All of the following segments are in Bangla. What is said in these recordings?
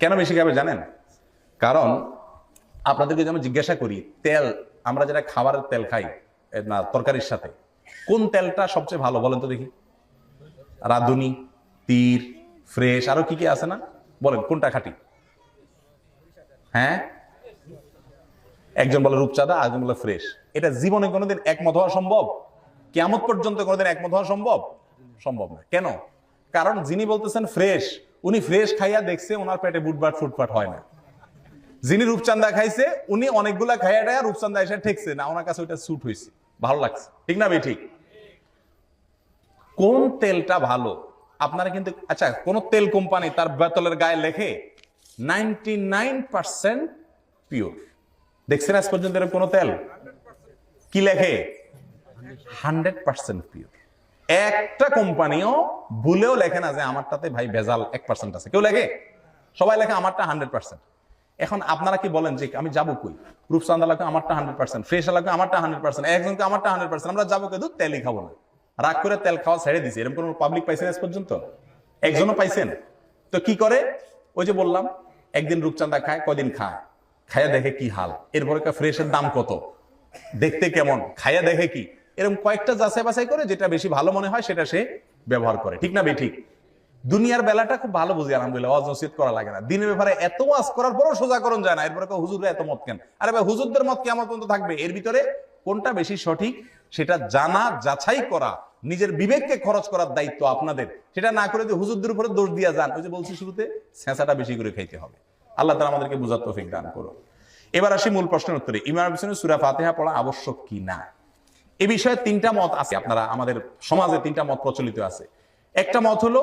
কেন বেশি খাবে জানেন? কারণ আপনাদেরকে যেমন জিজ্ঞাসা করি, তেল, আমরা যেটা খাবারের তেল খাই না, তরকারির সাথে, কোন তেলটা সবচেয়ে ভালো বলেন তো দেখি? রাঁধুনি, তীর, ফ্রেশ, আরও কি কি আছে না? বলেন, কোনটা খাঁটি? হ্যাঁ? একজন বলে রূপচাঁদা, আরেকজন বলে ফ্রেশ। এটা জীবনে কোনোদিন একমত হওয়া সম্ভব? কেমন পর্যন্ত কোনোদিন একমত হওয়া সম্ভব? সম্ভব না। কেন? কারণ যিনি বলতেছেন ফ্রেশ উনি ফ্রেশ খাইয়া দেখছে ওনার পেটে বুটবাট ফুটপাট হয় না। যিনি রূপচান্দা খাইছে, উনি অনেকগুলা খাইয়া টাইয়া রূপচান্দা এসে ঠেকছে না, ওনার কাছে ওইটা স্যুট হয়েছে ভালো লাগছে। ঠিক না বে ঠিক। কোন তেলটা ভালো? আপনারা কিন্তু আচ্ছা কোন তেল কোম্পানি তার বেতলের গায়ে লেখে, নাইনটি নাইন পার্সেন্ট পিওর দেখছেন আজ পর্যন্ত এরকম কোন তেল? কি লেখে? হান্ড্রেড পার্সেন্ট পিওর একটা কোম্পানিও ভুলেও লেখে না যে আমারটাতে ভাই ভেজাল এক পার্সেন্ট আছে। কেউ লেখে? সবাই লেখে আমারটা হান্ড্রেড পার্সেন্ট এখন আপনারা কি বলেন যে আমি যাব কই? রূপসান্দা লাগবে আমারটা হান্ড্রেড পার্সেন্ট ফ্রেশ লাগবে আমারটা হান্ড্রেড পার্সেন্ট একজনকে আমারটা হান্ড্রেড পার্সেন্ট আমরা যাব কিন্তু তেলই খাব না। রাগ করে তেল খাওয়া ছেড়ে দিছি। এরকম কোনো পাবলিক পাইছেন আজ পর্যন্ত? একজনও পাইছেন? তো কি করে? ওই যে বললাম, একদিন রূপচান্দা খায়, কদিন খায়? খায়া দেখে কি হাল? এরপরে ফ্রেশের দাম কত? দেখতে কেমন? খায়া দেখে কি? এরকম কয়েকটা যাচাই বাছাই করে যেটা বেশি ভালো মনে হয় সেটা সে ব্যবহার করে। ঠিক না বে ঠিক। দুনিয়ার বেলাটা খুব ভালো বুঝি, আলহামদুলিল্লাহ। ওয়াজ নসিহত করা লাগে না। দিনের ব্যাপারে এত ওয়াজ করার পরও সোজা করণ যায় না। এরপরে কেউ হুজুররা এত মত কেন আরে ভাই, হুজুরদের মত কেমন পর্যন্ত থাকবে? এর ভিতরে কোনটা বেশি সঠিক সেটা জানা, যাচাই করা, নিজের বিবেককে খরচ করার দায়িত্ব আপনাদের। সেটা না করে যে হুজুরদের উপরে দোষ দিয়া যান। ওই যে বলছি শুরুতে, ছেঁচাটা বেশি করে খাইতে হবে। আল্লাহ তালা আমাদেরকে বুঝার তৌফিক দান করো এবার আসি মূল প্রশ্নের উত্তরে। ইমাম পিছনে সুরা ফাতেহা পড়া আবশ্যক কি না? এ বিষয়ে তিনটা মত আছে আপনারা, আমাদের সমাজে তিনটা মত প্রচলিত আছে। একটা মত হলো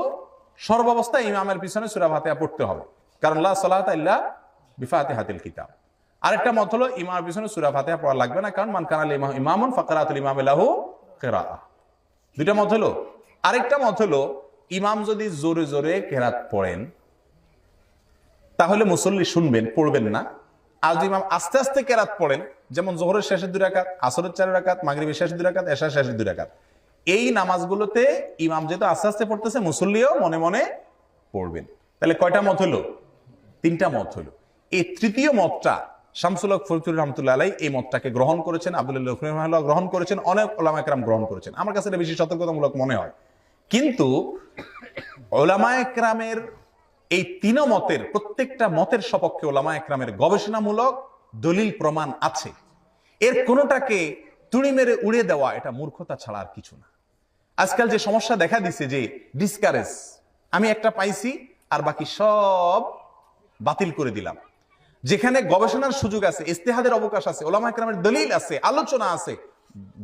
সর্বাবস্থায় ইমামের পিছনে সুরা পড়তে হবে। কারণ লা বিফাতে হাতিল কিতাব। আরেকটা মত হলো, ইমামের পিছনে সুরা পড়া লাগবে না, কারণ মান কানাল ইমাম ইমামুন ফাকারাতুল ইমাম লাহু কিরাআহ। দুইটা মত হলো। আরেকটা মত হলো, ইমাম যদি জোরে জোরে কেরাত পড়েন, তাহলে মুসল্লি শুনবেন, পড়বেন না। আর যদি ইমাম আস্তে আস্তে কেরাত পড়েন, যেমন জোহরের শেষের দুই রাকাত, আসরের চার রাকাত, মাগরিবের শেষের দুই রাকাত, এশার শেষের দুই রাকাত, এই নামাজগুলোতে ইমাম যেহেতু আস্তে আস্তে পড়তেছে, মুসল্লিও মনে মনে পড়বেন। তাহলে কয়টা মত হলো? তিনটা মত হলো। এই তৃতীয় মতটা শামসুল হক ফরিদুর রহমতুল্লাহ আলাই এই মতটাকে গ্রহণ করেছেন, আব্দুল্লাহ গ্রহণ করেছেন, অনেক ওলামা একরাম গ্রহণ করেছেন। আমার কাছে এটা বেশি সতর্কতামূলক মনে হয়। কিন্তু ওলামা একরামের এই তিন মতের, প্রত্যেকটা মতের সপক্ষে ওলামা একরামের গবেষণামূলক দলিল প্রমাণ আছে। এর কোনোটাকে তুড়ি মেরে উড়ে দেওয়া এটা মূর্খতা ছাড়া আর কিছু না। আজকাল যে সমস্যা দেখা দিচ্ছে যে ডিসকারেজ আমি একটা পাইছি, আর বাকি সব বাতিল করে দিলাম। যেখানে গবেষণার সুযোগ আছে, ইস্তেহাদের অবকাশ আছে, ওলামা একরামের দলিল আছে, আলোচনা আছে,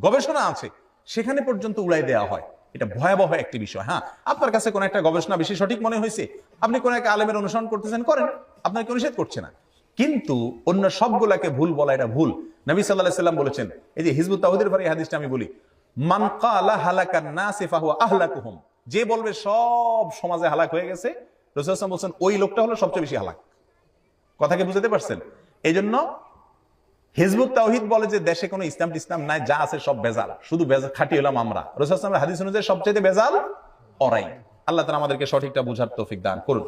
গবেষণা আছে, সেখানে পর্যন্ত উড়াই দেওয়া হয়। এটা ভয়াবহ একটি বিষয় হ্যাঁ? আপনার কাছে কোন একটা গবেষণা বেশি সঠিক মনে হয়েছে? আপনি কোন একটা আলেমের অনুসরণ করতেছেন, করেন। আপনার কেউ নিষেধ করছে না। কিন্তু অন্য সবগুলাকে ভুল বলা এটা ভুল। নবী সাল্লাহ সাল্লাম বলেছেন, এই যে হিজবুত তাহুদের এই হাদিসটা আমি বলি নাসি ফাহুয়া আহলাকুহুম। যে বলবে সব সমাজে হালাক হয়ে গেছে, রাসূল বলছেন, ওই লোকটা হলো সবচেয়ে বেশি হালাক। কথা কি বুঝতে পারছেন? এই জন্য হিজবুত তাওহিদ বলে যে দেশে কোনো ইসলাম টিসলাম নাই, যা আছে সব বেজাল। শুধু বেজাল, খাটি হলাম আমরা। রসুল হাদিস অনুযায়ী সবচেয়ে বেজাল অরাই। আল্লাহ তারা আমাদেরকে সঠিকটা বোঝার তৌফিক দান করুন।